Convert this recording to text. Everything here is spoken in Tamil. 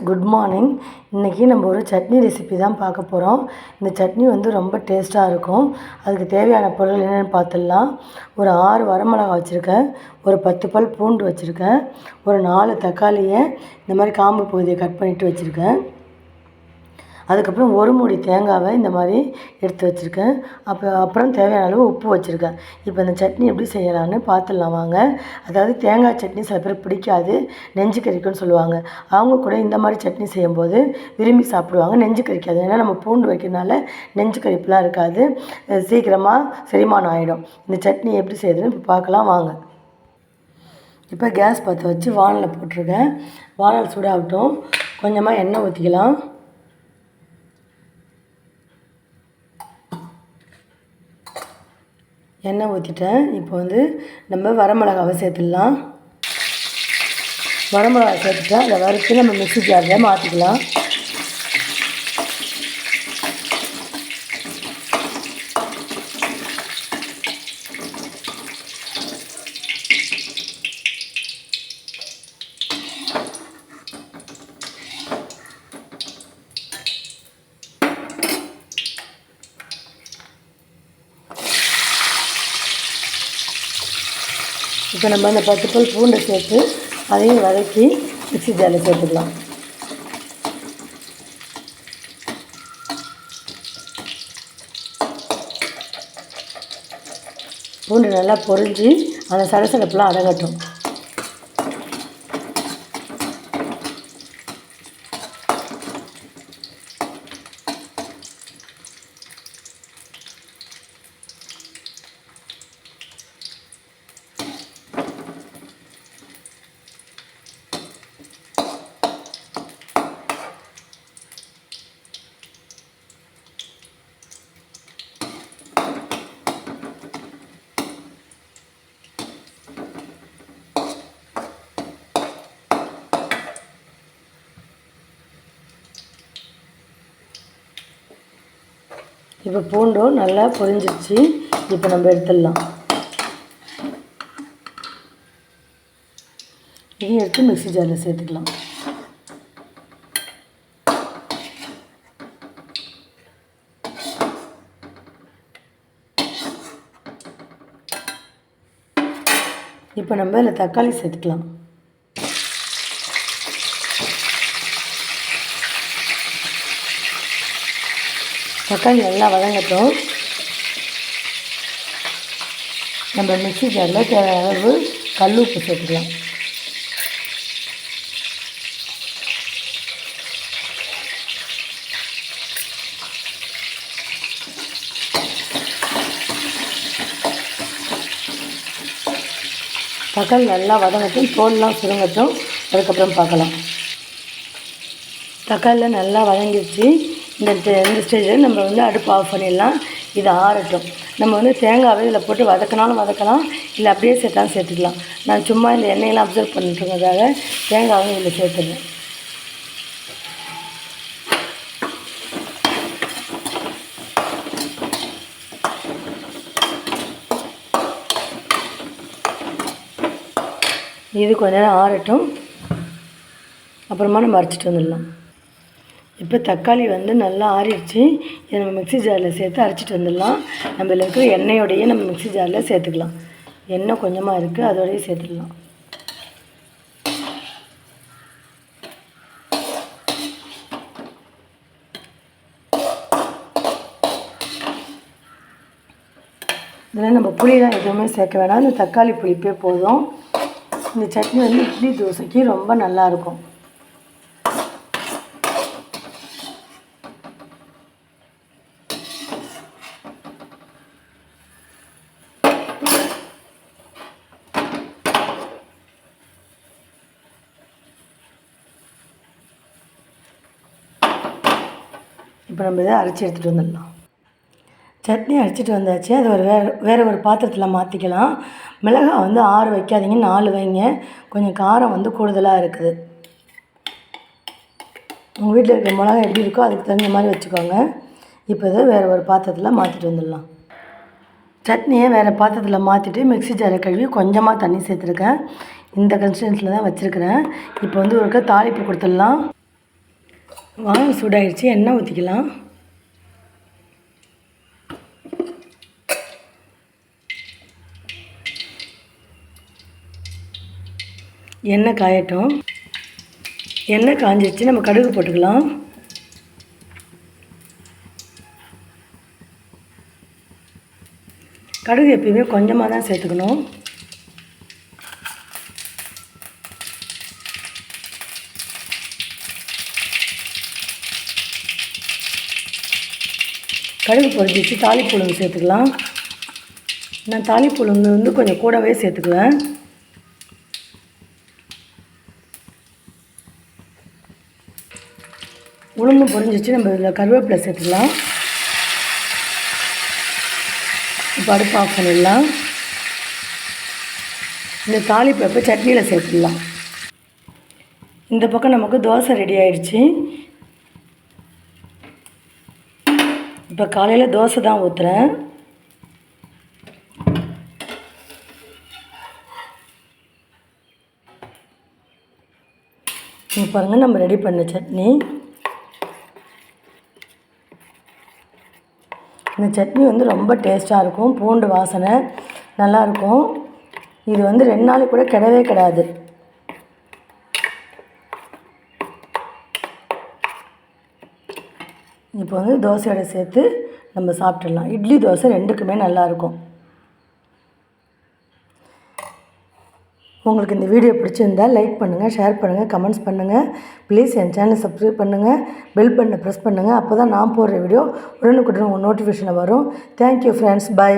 குட் மார்னிங் இன்றைக்கி நம்ம ஒரு சட்னி ரெசிபி தான் பார்க்க போகிறோம் இந்த சட்னி வந்து ரொம்ப டேஸ்ட்டாக இருக்கும். அதுக்கு தேவையான பொருள் என்னென்னு பார்த்துடலாம். ஒரு ஆறு வரமிளகா வச்சுருக்கேன். ஒரு பத்து பல் பூண்டு வச்சுருக்கேன். ஒரு நாலு தக்காளியை இந்த மாதிரி காம்பு பகுதியை கட் பண்ணிவிட்டு வச்சுருக்கேன். அதுக்கப்புறம் ஒரு மூடி தேங்காவை இந்த மாதிரி எடுத்து வச்சுருக்கேன். அப்போ அப்புறம் தேவையான அளவு உப்பு வச்சுருக்கேன். இப்போ இந்த சட்னி எப்படி செய்யலான்னு பார்த்துடலாம் வாங்க. அதாவது தேங்காய் சட்னி சில பேர் பிடிக்காது. நெஞ்சு கறிக்குன்னு சொல்லுவாங்க. அவங்க கூட இந்த மாதிரி சட்னி செய்யும்போது விரும்பி சாப்பிடுவாங்க. நெஞ்சு கறிக்காது ஏன்னா நம்ம பூண்டு வைக்கிறதுனால நெஞ்சு கறிப்புலாம் இருக்காது. சீக்கிரமாக செரிமானம் ஆகிடும் இந்த சட்னி எப்படி செய்யுதுன்னு இப்போ பார்க்கலாம் வாங்க. இப்போ கேஸ் பற்ற வச்சு வானலில் போட்டிருக்கேன். வானல் சூடாகட்டும். கொஞ்சமாக எண்ணெய் ஊற்றிக்கலாம் எண்ணெய் ஊற்றிட்டேன் இப்போ வந்து நம்ம வரமிளகாவை சேர்த்துடலாம். வரமிளகா சேர்த்துட்டா அதை வறுத்து நம்ம மிக்ஸி ஜாரில் மாற்றிக்கலாம் இப்போ நம்ம அந்த பத்து பல் பூண்டை சேர்த்து அதையும் வதக்கி மிக்ஸி ஜாரில் சேர்த்துக்கலாம். பூண்டு நல்லா பொரிஞ்சு அந்த சடசடப்பெலாம் அடங்கட்டும். இப்போ பூண்டும் நல்லா பொரிஞ்சிருச்சு. இப்போ நம்ம எடுத்துடலாம். இதையும் எடுத்து மிக்சி ஜாரில் சேர்த்துக்கலாம். இப்போ நம்ம இதில் தக்காளி சேர்த்துக்கலாம். தக்காளி நல்லா வதங்கட்டும். நம்ம மிக்சி ஜாரில் தேவையான அளவு கல் உப்பு சேர்த்துக்கலாம். தக்காளி நல்லா வதங்கட்டும் தோல்லாம் சுருங்கட்டும். அதுக்கப்புறம் பார்க்கலாம். தக்காளியில் நல்லா வதங்கிடுச்சு இந்த இந்த ஸ்டேஜில் நம்ம வந்து அடுப்பு ஆஃப் பண்ணிடலாம். இது ஆறட்டும். நம்ம வந்து தேங்காவை இதில் போட்டு வதக்கினாலும் வதக்கலாம் இல்லை அப்படியே சேர்த்தாலும் சேர்த்துக்கலாம். நான் சும்மா இந்த எண்ணெயெல்லாம் அப்சர்வ் பண்ணிட்டுருக்கிறதால தேங்காவும் இதில் சேர்த்துடுவேன் இது கொஞ்ச நேரம் ஆறட்டும். அப்புறமா நம்ம அரைச்சிட்டு வந்துடலாம். இப்போ தக்காளி வந்து நல்லா ஆறிடுச்சு. இதை நம்ம மிக்ஸி ஜாரில் சேர்த்து அரைச்சிட்டு வந்துடலாம். நம்ம இதில் இருக்கிற எண்ணெயோடையே நம்ம மிக்ஸி ஜாரில் சேர்த்துக்கலாம். எண்ணெய் கொஞ்சமாக இருக்குது அதோடையே சேர்த்துடலாம். இதில் நம்ம புளியெலாம் எதுவுமே சேர்க்க வேணாம். இந்த தக்காளி புளிப்பே போதும். இந்த சட்னி வந்து இட்லி தோசைக்கு ரொம்ப நல்லாயிருக்கும் இப்போ நம்ம இதை அரைச்சி எடுத்துகிட்டு வந்துடலாம். சட்னி அரைச்சிட்டு வந்தாச்சு. அது ஒரு வேறு வேறு ஒரு பாத்திரத்தில் மாற்றிக்கலாம் மிளகாய் வந்து ஆறு வைக்காதீங்க நாலு வைங்க. கொஞ்சம் காரம் வந்து கூடுதலாக இருக்குது. உங்கள் வீட்டில் இருக்கிற மிளகாய் எப்படி இருக்கோ அதுக்கு தகுந்த மாதிரி வச்சுக்கோங்க. இப்போ இதை வேறு ஒரு பாத்திரத்தில் மாற்றிட்டு வந்துடலாம். சட்னியை வேறு பாத்திரத்தில் மாற்றிட்டு மிக்ஸி ஜாரை கழுவி கொஞ்சமாக தண்ணி சேர்த்துருக்கேன். இந்த கன்சிஸ்டன்சியில் தான் வச்சுருக்கிறேன். இப்போ வந்து ஒருக்கா தாளிப்பு கொடுத்துடலாம். வாங்க சூடாயிடுச்சு எண்ணெய் ஊற்றிக்கலாம் எண்ணெய் காயட்டும். எண்ணெய் காஞ்சிடுச்சு நம்ம கடுகு போட்டுக்கலாம். கடுகு எப்பயுமே கொஞ்சமாக தான் சேர்த்துக்கணும். கடுகு பொரிச்சிச்சு தாளிப்பு உளுந்து சேர்த்துக்கலாம். நான் தாளிப்பு உளுந்து வந்து கொஞ்சம் கூடவே சேர்த்துக்குவேன். உளுந்து பொரிஞ்சிச்சு நம்ம இதில் கருவேப்பிலை சேர்த்துக்கலாம். இப்போ அடுப்பு ஆஃப் பண்ணிடலாம். இந்த தாளிப்பப்பை சட்னியில் சேர்த்துடலாம். இந்த பக்கம் நமக்கு தோசை ரெடி ஆயிடுச்சு. இப்போ காலையில் தோசை தான் ஊற்றுறேன் இங்கே பாருங்கள் நம்ம ரெடி பண்ண சட்னி. இந்த சட்னி வந்து ரொம்ப டேஸ்ட்டாக இருக்கும். பூண்டு வாசனை நல்லாயிருக்கும் இது வந்து ரெண்டு நாளைக்கு கூட கிடவே கிடாது. இப்போ வந்து தோசையோட சேர்த்து நம்ம சாப்பிட்றலாம் இட்லி தோசை ரெண்டுக்குமே நல்லாயிருக்கும். உங்களுக்கு இந்த வீடியோ பிடிச்சிருந்தால் லைக் பண்ணுங்கள் ஷேர் பண்ணுங்கள் கமெண்ட்ஸ் பண்ணுங்கள் ப்ளீஸ் என் சேனலை சப்ஸ்கிரைப் பண்ணுங்கள் பெல் பட்டனை ப்ரெஸ் பண்ணுங்கள் அப்போ தான் நான் போடுற வீடியோ உடனுக்குடன் உங்கள் நோட்டிஃபிகேஷனில் வரும். Thank you friends by